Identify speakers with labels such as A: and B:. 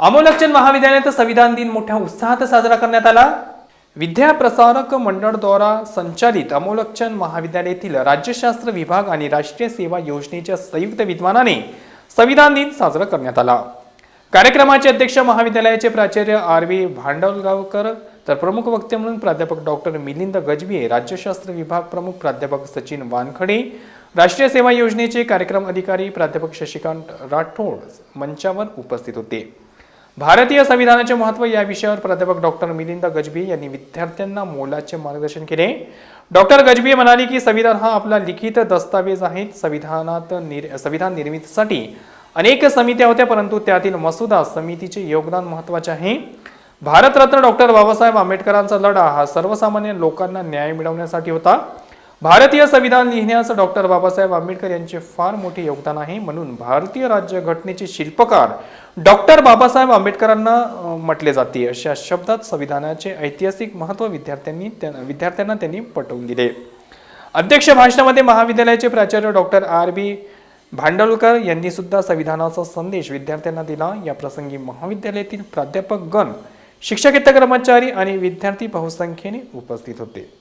A: अमोलक्षण महाविद्यालयात संविधान दिन मोठ्या उत्साहात साजरा करण्यात आला. विद्या प्रसारक मंडळद्वारा संचालित अमोलक्षण महाविद्यालयातील राज्यशास्त्र विभाग आणि राष्ट्रीय सेवा योजनेच्या संयुक्त विद्वानाने संविधान दिन साजरा करण्यात आला. कार्यक्रमाचे अध्यक्ष महाविद्यालयाचे प्राचार्य आर व्ही भांडवलगावकर तर प्रमुख वक्ते म्हणून प्राध्यापक डॉक्टर मिलिंद गजबिये राज्यशास्त्र विभाग प्रमुख प्राध्यापक सचिन वानखडे राष्ट्रीय सेवा योजनेचे कार्यक्रम अधिकारी प्राध्यापक शशिकांत राठोड मंचावर उपस्थित होते. भारतीय संविधानाचे महत्त्व या विषयावर प्राध्यापक डॉक्टर मिलिंद गजबी यांनी विद्यार्थ्यांना मोलाचे मार्गदर्शन केले. डॉक्टर गजबी म्हणाले की संविधान हा आपला लिखित दस्तावेज आहे. संविधानात निर संविधान निर्मितीसाठी अनेक समित्या होत्या परंतु त्यातील मसुदा समितीचे योगदान महत्त्वाचे आहे. भारतरत्न डॉक्टर बाबासाहेब आंबेडकरांचा लढा हा सर्वसामान्य लोकांना न्याय मिळवण्यासाठी होता. भारतीय संविधान लिहिण्यास डॉक्टर बाबासाहेब आंबेडकर यांचे फार मोठे योगदान आहे म्हणून भारतीय राज्यघटनेचे शिल्पकार डॉक्टर बाबासाहेब आंबेडकरांना म्हटले जाते. अशा शब्दात संविधानाचे ऐतिहासिक महत्त्व विद्यार्थ्यांनी त्या- विद्यार्थ्यांना त्यांनी पटवून दिले. अध्यक्ष भाषणामध्ये महाविद्यालयाचे प्राचार्य डॉक्टर आर बी भांडवलकर यांनी सुद्धा संविधानाचा संदेश विद्यार्थ्यांना दिला. या प्रसंगी महाविद्यालयातील प्राध्यापक गण शिक्षकेतर कर्मचारी आणि विद्यार्थी बहुसंख्येने उपस्थित होते.